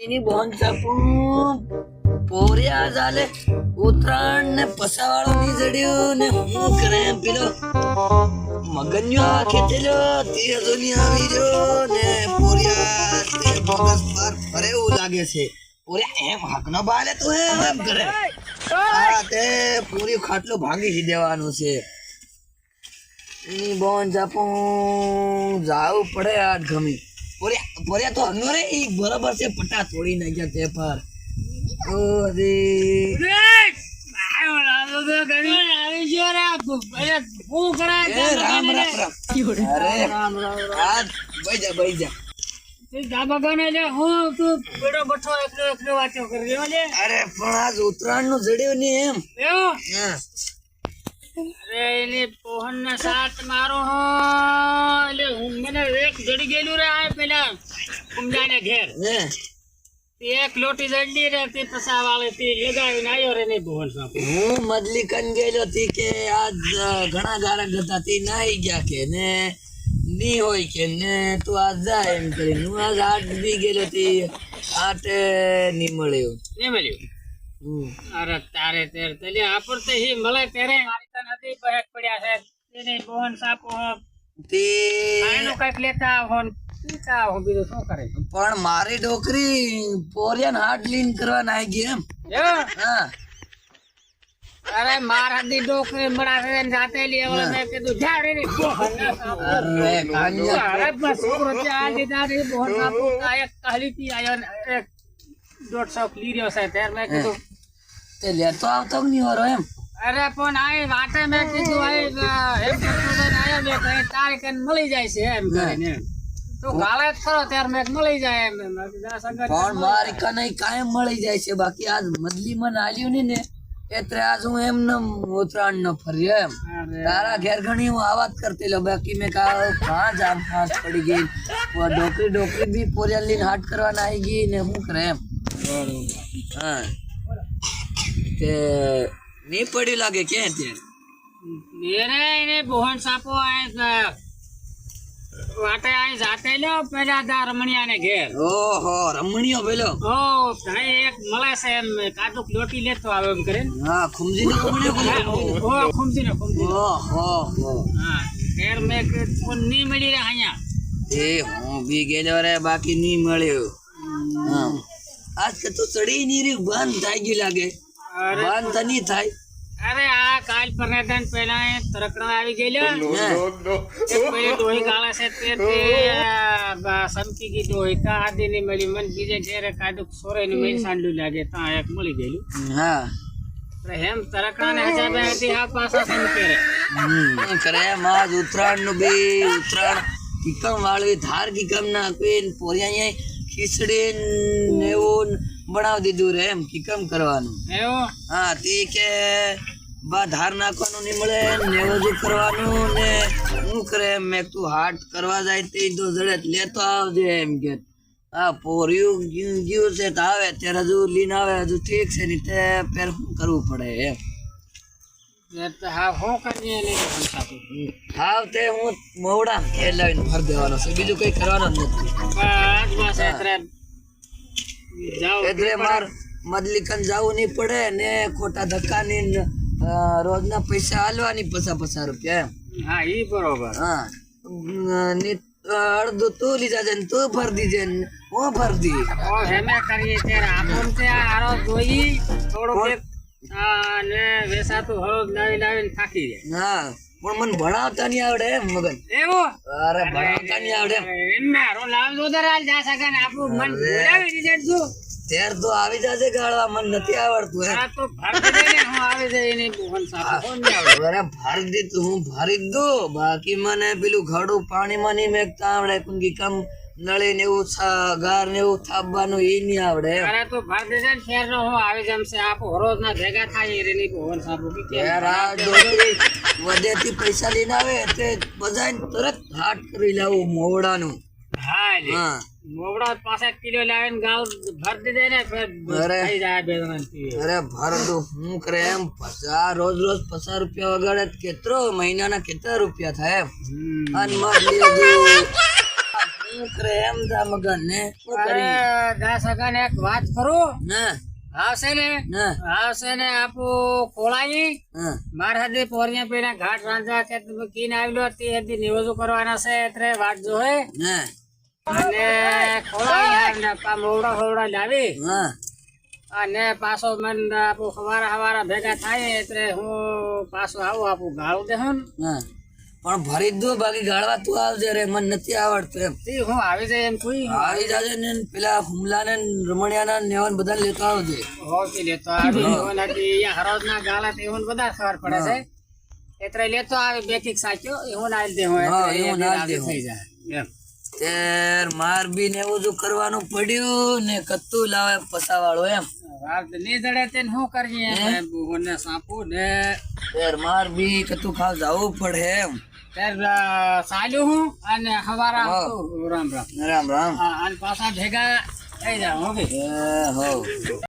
એની બોન પોરિયા ચાલે ઉત્તરાયણ ને પસાવાળો ની ને હું કરે પેલો. મગન્યો આ ખેંચેલો, તે હજુ ની ને પોર્યા તે પર ફરે એવું લાગે છે. પોર્યા એમ હકનો બાલે તું એમ એમ કરે. આ તે પૂરી ખાટલો ભાંગી દેવાનું છે. એની બોન ચાપું જાવું પડે આઠ ગમી. પોરિયા પોરિયા તો હંગો રે ઈ બરાબર છે પટ્ટા તોડી નાખ્યા તે પર. ઓરે. એ રામ ને. રામ અરે આ બઈ જા બઈ જા અરે પણ આજ ઉત્તરાયણનું જડ્યું નહીં એમ હા. ઘેર એક લોટી જડી રે તે પસા વાળે તે લગાવીને આવ્યો રે નહીં ભુવન હું મદલી કન ગયેલો તી કે આજ ઘણા ગારક હતા તી નાઈ ગયા કે ને ની હોય કે ને તું આજ જા એમ કરીને. હું આજ આઠ બી ગયેલો તી આઠની મળ્યો. નહીં મળ્યું? અરે તારે તેર તલે આપણ તો હી મળે ત્યારે મારી બહેક પડ્યા છે. તેને બોહન સાપો તે એનું કંઈક લેતા આવો પીતા આવો બીજું શું કરે પણ મારી ડોકરી પોરિયન હાર્ડ લીન કરવા નાઈ ગઈ એમ હા. અરે મારા દી ડોકરી મળા છે ને જાતે લી હવે મેં કીધું જાડે ની બોહન અરે કાન્યા. અરે બસ છોકરો ત્યાં દીધા રે બોહન સાપો આ એક કહલી થી આયો એક દોઢસો લીર્યો છે ત્યારે મેં કીધું તે લેતો આવતો નહીં વારો એમ? અરે પણ આ વાતે મેં કીધું આ એમ કરતો આયો મેં કઈ તારીખ મળી જાય છે એમ કરીને. તો ગાલે જ ખરો ત્યારે મેં મળી જાય એમ. પણ મારી કને કાયમ મળી જાય છે. બાકી આજ મદલી મન આલ્યું ને એટલે આજ હું એમ ન ઉતરાણ ન ફરી એમ. તારા ઘેર ઘણી હું આવાજ કરતી લો બાકી મેં કા કાં જામ ખાસ પડી ગઈ. ડોકરી ડોકરી બી પોરિયલ લઈને હાટ કરવાના આવી ગઈ ને શું કરે એમ. હા. તે નહીં પડ્યું લાગે કે અત્યારે? મેરે એને બોહન સાપો વાટે આ જાતે લ્યો પેલા દા રમણિયા ને ઘેર. ઓહો રમણિયો પેલો? ઓ ભાઈ એક મળે છે એમ કાદુક લોટી લેતો આવે એમ કરે હા ખુમજી નો પેલો? ઓ ખુમજી ને ખુમજી ઓહો હા. ઘેર મેં કે ફોન નહીં મળી રે અહીંયા. એ હું બી ગેલો રે બાકી ની મળ્યો. હા. આજ કે તો ચડી ની રી બંધ થઈ ગયું લાગે. બંધ તો નહીં થાય. અરે આ કાલ પરનેદાન પહેલા એ તરકણા આવી ગયેલો. પેલી ડોહી કાળા છે તે તે સમકી ગઈ ડોહી તા આદિ ની મળી મન બીજે ઘેરે કાદુક સોરે ની મેલ સાંડું લાગે તા એક મળી ગયેલું. હા. પણ હેમ તરકડા ને હજાબે હતી આ પાસા સમકે રે હમ. કરે માજ ઉત્તરાયણનું બી ઉત્તરાયણ કિકમ વાળવી ધાર કિકમ ના ને પોરિયા અહીંયા ખીચડી ને એવું બનાવી દીધું રે એમ કેમ કરવાનું? એવું? હા તે કે બા ધાર નાખવાનું નહીં મળે ને એવું કરવાનું ને શું કરે એમ મેં તું હાટ કરવા જાય તે તો જડે લેતો આવજે એમ કે. હા પોર્યું ગયું છે તો આવે ત્યારે હજુ લીન આવે હજુ ઠીક છે નહીં તે પેર શું કરવું પડે એમ. હાવ તે? હું મોવડા ઘેર લાવીને ભર દેવાનો છે બીજું કઈ કરવાનું જ નથી. એટલે માર મદલીકન જવું નહીં પડે ને ખોટા ધક્કાની ની રોજના પૈસા હાલવાની પચાસ પચાસ રૂપિયા એમ. હા ઈ બરોબર. હા. ની અડધું તું લીધા છે તું ભર દીજે હું ભર દી હેમે કરીએ ત્યારે આપણ તે આરો જોઈ થોડો ને વેસાતું હળદ લાવી લાવીને થાકી જાય. હા. પણ મને ભણાવતા નહીં આવડે મગન. એવું? અરે ભણાવતા નહીં આવડે હારો લાવ હાલ જા સગન આપણું મન બોલાવી દીધે તું. તેર તો આવી જશે ગાળવા મન નથી આવડતું હે આ તો હું આવી જાય એની બોહન સાફ કોણ નહીં આવડે અરે ભરી દઉં. બાકી મને પેલું ઘડું પાણીમાં નહીં મેકતા આવડે કુંગી કામ નળી ને એવું ઘર ને એવું થાપવાનું એ નહીં આવડે અરે તો ભરતી દે ને ફેર નો આવી જમશે ના ભેગા થાય યાર આ ડોકરી વધેથી પૈસા લઈને આવે તે બધાને તરત હાટ કરી લાવું મોવડાનું. હા હા. મોવડા પાસે કિલો લાવીને ગાવ ભર દીધે ને અરે. થઈ જાય બે અરે ભર હું કરે એમ પચાસ રોજ રોજ પચાસ રૂપિયા વગાડે કેટલો મહિનાના કેટલા રૂપિયા થાય એમ. અને હું કરે એમ દા મગન ને અરે દા સગન એક વાત કરું? ના? આવશે ને? આવશે ને આપું હા? માર પોરિયા પેલા ઘાટ રાંધા કે કીન આવેલો તે હદી નિવોજો કરવાના છે એટલે વાટ જો હે? અને મોવડા હોવડા લાવી. અને પાછો મન આપું હવારા હવારા ભેગા થાય એટલે હું પાછો આવું આપું ગાળું દે હું હા પણ ભરી જ દો બાકી ગાળવા તું આવજે રે મને નથી આવડતું એમ. હું આવી જાય એમ કોઈ આવી જાજે ને પેલા હુમલા ને રમણિયા ને નેવન બધા લેતા આવજે. હોકી લેતો આવી. અહીંયા હરોજ ના ગાલા તે એવન બધા ખબર પડે છે. એટલે લેતો આવે બે કિક સાચ્યો એવું ના દે હું હા, એટલે એવું ના દે થઈ જાય એમ. તેર માર બી ને એવું જો કરવાનું પડ્યું ને કત્તું લાવે પસાવાળો એમ. વાત નહીં જડે તેને શું કરીએ? સાપુ ને તેર માર બી કત્તું ખાવ જવું પડે એમ. ત્યારે ચાલ્યું હું અને હવારા. રામ રામ. રામ રામ. અને પાછા ભેગા થઈ જાવ ઓકે હો.